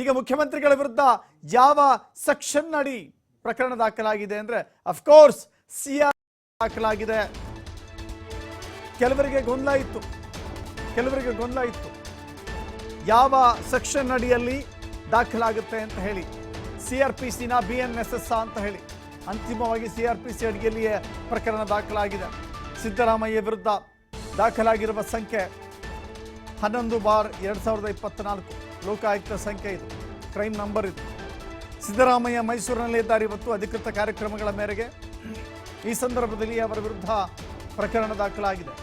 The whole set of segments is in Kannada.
ಈಗ ಮುಖ್ಯಮಂತ್ರಿಗಳ ವಿರುದ್ಧ ಯಾವ ಸೆಕ್ಷನ್ ಅಡಿ ಪ್ರಕರಣ ದಾಖಲಾಗಿದೆ ಅಂದ್ರೆ ಅಫ್ಕೋರ್ಸ್ ಸಿಆರ್ ದಾಖಲಾಗಿದೆ. ಕೆಲವರಿಗೆ ಗೊಂದಲ ಇತ್ತು. ಕೆಲವರಿಗೆ ಗೊಂದಲ ಇತ್ತು. ಯಾವ ಸೆಕ್ಷನ್ ಅಡಿಯಲ್ಲಿ ದಾಖಲಾಗುತ್ತೆ ಅಂತ ಹೇಳಿ. ಸಿ ಆರ್ ಪಿ ಸಿನ ಬಿ ಎನ್ ಎಸ್ ಎಸ್ ಅಂತ ಹೇಳಿ. ಅಂತಿಮವಾಗಿ ಸಿ ಆರ್ ಪಿ ಸಿ ಅಡಿಯಲ್ಲಿಯೇ ಪ್ರಕರಣ ದಾಖಲಾಗಿದೆ. ಸಿದ್ದರಾಮಯ್ಯ ವಿರುದ್ಧ ದಾಖಲಾಗಿರುವ ಸಂಖ್ಯೆ ಹನ್ನೊಂದು ಬಾರ್ ಎರಡು ಸಾವಿರದ ಇಪ್ಪತ್ತ್ನಾಲ್ಕು ಲೋಕಾಯುಕ್ತ ಸಂಖ್ಯೆ ಇದು. ಕ್ರೈಮ್ ನಂಬರ್ ಇದು. ಸಿದ್ದರಾಮಯ್ಯ ಮೈಸೂರಿನಲ್ಲಿ ಇದ್ದಾರೆ ಇವತ್ತು ಅಧಿಕೃತ ಕಾರ್ಯಕ್ರಮಗಳ ಮೇರೆಗೆ ಈ ಸಂದರ್ಭದಲ್ಲಿ ಅವರ ವಿರುದ್ಧ ಪ್ರಕರಣ ದಾಖಲಾಗಿದೆ.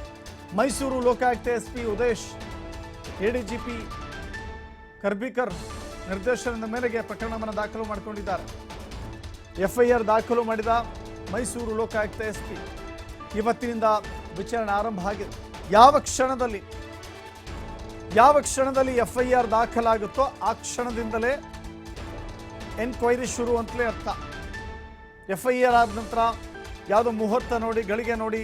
Mysuru Lokayukta S P Udesh ADGP Karbikar ನಿರ್ದೇಶನದ ಮೇರೆಗೆ ಪ್ರಕರಣವನ್ನು ದಾಖಲು ಮಾಡಿಕೊಂಡಿದ್ದಾರೆ. ಎಫ್ಐಆರ್ ದಾಖಲು ಮಾಡಿದ ಮೈಸೂರು ಲೋಕಾಯುಕ್ತ ಎಸ್ ಪಿ ಇವತ್ತಿನಿಂದ ವಿಚಾರಣೆ ಆರಂಭ ಆಗಿದೆ. ಯಾವ ಕ್ಷಣದಲ್ಲಿ ಯಾವ ಕ್ಷಣದಲ್ಲಿ ಎಫ್ಐಆರ್ ದಾಖಲಾಗುತ್ತೋ ಆ ಕ್ಷಣದಿಂದಲೇ ಎನ್ಕ್ವೈರಿ ಶುರು ಅಂತಲೇ ಅರ್ಥ. ಎಫ್ ಐ ಆರ್ ಆದ ನಂತರ ಯಾವುದೋ ಮುಹೂರ್ತ ನೋಡಿ, ಗಳಿಗೆ ನೋಡಿ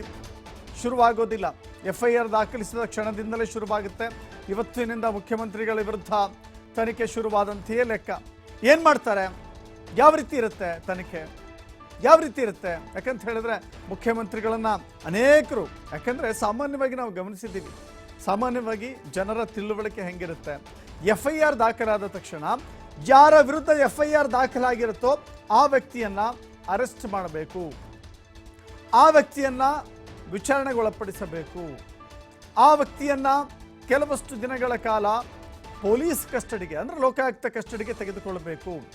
ಶುರುವಾಗೋದಿಲ್ಲ. ಎಫ್ ಐ ಆರ್ ದಾಖಲಿಸಿದ ಕ್ಷಣದಿಂದಲೇ ಶುರುವಾಗುತ್ತೆ. ಇವತ್ತಿನಿಂದ ಮುಖ್ಯಮಂತ್ರಿಗಳ ವಿರುದ್ಧ ತನಿಖೆ ಶುರುವಾದಂತೆಯೇ ಲೆಕ್ಕ. ಏನು ಮಾಡ್ತಾರೆ? ಯಾವ ರೀತಿ ಇರುತ್ತೆ ತನಿಖೆ? ಯಾವ ರೀತಿ ಇರುತ್ತೆ? ಯಾಕಂತ ಹೇಳಿದ್ರೆ ಮುಖ್ಯಮಂತ್ರಿಗಳನ್ನ ಅನೇಕರು, ಯಾಕಂದರೆ ಸಾಮಾನ್ಯವಾಗಿ ನಾವು ಗಮನಿಸಿದ್ದೀವಿ. ಸಾಮಾನ್ಯವಾಗಿ ಜನರ ತಿಳುವಳಿಕೆ ಹೆಂಗಿರುತ್ತೆ? ಎಫ್ ಐ ಆರ್ ದಾಖಲಾದ ತಕ್ಷಣ ಯಾರ ವಿರುದ್ಧ ಎಫ್ ಐ ಆರ್ ದಾಖಲಾಗಿರುತ್ತೋ ಆ ವ್ಯಕ್ತಿಯನ್ನ ಅರೆಸ್ಟ್ ಮಾಡಬೇಕು. ಆ ವ್ಯಕ್ತಿಯನ್ನ ವಿಚಾರಣೆಗೊಳಪಡಿಸಬೇಕು. ಆ ವ್ಯಕ್ತಿಯನ್ನ ಕೆಲವಷ್ಟು ದಿನಗಳ ಕಾಲ ಪೊಲೀಸ್ ಕಸ್ಟಡಿಗೆ ಅಂದ್ರೆ ಲೋಕಾಯುಕ್ತ ಕಸ್ಟಡಿಗೆ ತೆಗೆದುಕೊಳ್ಳಬೇಕು.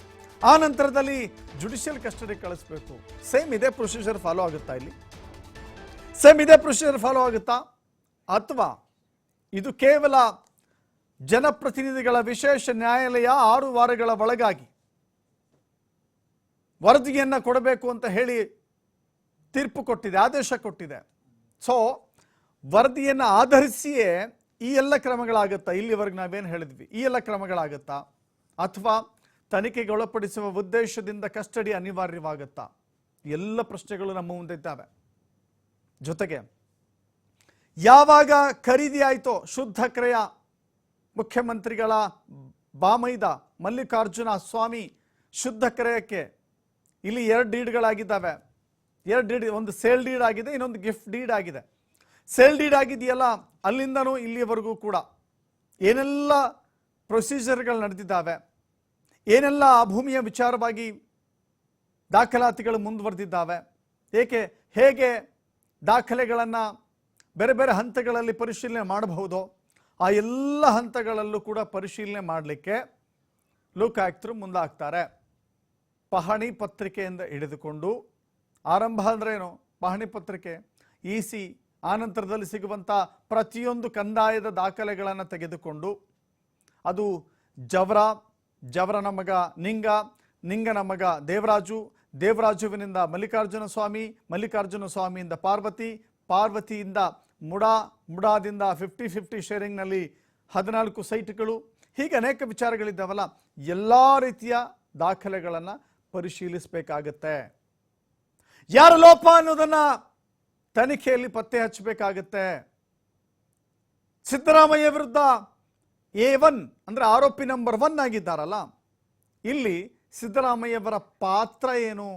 ಆ ನಂತರದಲ್ಲಿ ಜುಡಿಷಿಯಲ್ ಕಸ್ಟಡಿಗೆ ಕಳಿಸ್ಬೇಕು. ಸೇಮ್ ಇದೇ ಪ್ರೊಸೀಜರ್ ಫಾಲೋ ಆಗುತ್ತಾ ಇಲ್ಲಿ? ಸೇಮ್ ಇದೇ ಪ್ರೊಸೀಜರ್ ಫಾಲೋ ಆಗುತ್ತಾ? ಅಥವಾ ಇದು ಕೇವಲ ಜನಪ್ರತಿನಿಧಿಗಳ ವಿಶೇಷ ನ್ಯಾಯಾಲಯ ಆರು ವಾರಗಳ ಒಳಗಾಗಿ. ವರದಿಯನ್ನು ಕೊಡಬೇಕು ಅಂತ ಹೇಳಿ ತೀರ್ಪು ಕೊಟ್ಟಿದೆ, ಆದೇಶ ಕೊಟ್ಟಿದೆ. ಸೊ ವರದಿಯನ್ನು ಆಧರಿಸಿಯೇ ಈ ಎಲ್ಲ ಕ್ರಮಗಳಾಗುತ್ತಾ? ಇಲ್ಲಿವರೆಗೆ ನಾವೇನು ಹೇಳಿದ್ವಿ? ಈ ಎಲ್ಲ ಕ್ರಮಗಳಾಗುತ್ತಾ? ಅಥವಾ ತನಿಖೆಗೆ ಒಳಪಡಿಸುವ ಉದ್ದೇಶದಿಂದ ಕಸ್ಟಡಿ ಅನಿವಾರ್ಯವಾಗುತ್ತಾ? ಎಲ್ಲ ಪ್ರಶ್ನೆಗಳು ನಮ್ಮ ಮುಂದಿದ್ದಾವೆ ಜೊತೆಗೆ ಯಾವಾಗ ಖರೀದಿ ಆಯಿತೋ ಶುದ್ಧ ಕ್ರಯ, ಮುಖ್ಯಮಂತ್ರಿಗಳ ಬಾಮೈದ ಮಲ್ಲಿಕಾರ್ಜುನ ಸ್ವಾಮಿ ಶುದ್ಧ ಕ್ರಯಕ್ಕೆ ಇಲ್ಲಿ ಎರಡು ಡೀಡ್ಗಳಾಗಿದ್ದಾವೆ. ಎರಡು ಡೀಡ್, ಒಂದು ಸೇಲ್ ಡೀಡ್ ಆಗಿದೆ, ಇನ್ನೊಂದು ಗಿಫ್ಟ್ ಡೀಡ್ ಆಗಿದೆ. ಸೇಲ್ ಡೀಡ್ ಆಗಿದೆಯಲ್ಲ, ಅಲ್ಲಿಂದನೂ ಇಲ್ಲಿಯವರೆಗೂ ಕೂಡ ಏನೆಲ್ಲ ಪ್ರೊಸೀಜರ್ಗಳು ನಡೆದಿದ್ದಾವೆ, ಏನೆಲ್ಲ ಆ ಭೂಮಿಯ ವಿಚಾರವಾಗಿ ದಾಖಲಾತಿಗಳು ಮುಂದುವರೆದಿದ್ದಾವೆ, ಏಕೆ ಹೇಗೆ ದಾಖಲೆಗಳನ್ನು ಬೇರೆ ಬೇರೆ ಹಂತಗಳಲ್ಲಿ ಪರಿಶೀಲನೆ ಮಾಡಬಹುದು, ಆ ಎಲ್ಲ ಹಂತಗಳಲ್ಲೂ ಕೂಡ ಪರಿಶೀಲನೆ ಮಾಡಲಿಕ್ಕೆ ಲೋಕಾಯುಕ್ತರು ಮುಂದಾಗ್ತಾರೆ. ಪಹಣಿ ಪತ್ರಿಕೆಯಿಂದ ಹಿಡಿದುಕೊಂಡು ಆರಂಭ ಅಂದ್ರೇನು ಪಹಣಿ ಪತ್ರಿಕೆ ಇ ಸಿ ಆನಂತರದಲ್ಲಿ ಸಿಗುವಂಥ ಪ್ರತಿಯೊಂದು ಕಂದಾಯದ ದಾಖಲೆಗಳನ್ನು ತೆಗೆದುಕೊಂಡು, ಅದು ಜವರ, ಜವರನ ಮಗ ನಿಂಗ, ನಿಂಗನ ಮಗ ದೇವರಾಜು, ದೇವರಾಜುವಿನಿಂದ ಮಲ್ಲಿಕಾರ್ಜುನ ಸ್ವಾಮಿ, ಮಲ್ಲಿಕಾರ್ಜುನ ಸ್ವಾಮಿಯಿಂದ ಪಾರ್ವತಿ, ಪಾರ್ವತಿಯಿಂದ ಮುಡಾ, ಮುಡಾದಿಂದ ಫಿಫ್ಟಿ ಫಿಫ್ಟಿ ಶೇರಿಂಗ್ನಲ್ಲಿ ಹದಿನಾಲ್ಕು ಸೈಟ್ಗಳು, ಹೀಗೆ ಅನೇಕ ವಿಚಾರಗಳಿದ್ದಾವಲ್ಲ, ಎಲ್ಲ ರೀತಿಯ ದಾಖಲೆಗಳನ್ನು ಪರಿಶೀಲಿಸಬೇಕಾಗತ್ತೆ. ಯಾರ ಲೋಪ ಅನ್ನೋದನ್ನು ತನಿಖೆಯಲ್ಲಿ ಪತ್ತೆ ಹಚ್ಚಬೇಕಾಗತ್ತೆ. ಸಿದ್ದರಾಮಯ್ಯ ವಿರುದ್ಧ ಎ ಒನ್ ಅಂದ್ರೆ ಆರೋಪಿ ನಂಬರ್ ಒನ್ ಆಗಿದ್ದಾರಲ್ಲ, ಇಲ್ಲಿ ಸಿದ್ದರಾಮಯ್ಯವರ ಪಾತ್ರ ಏನು?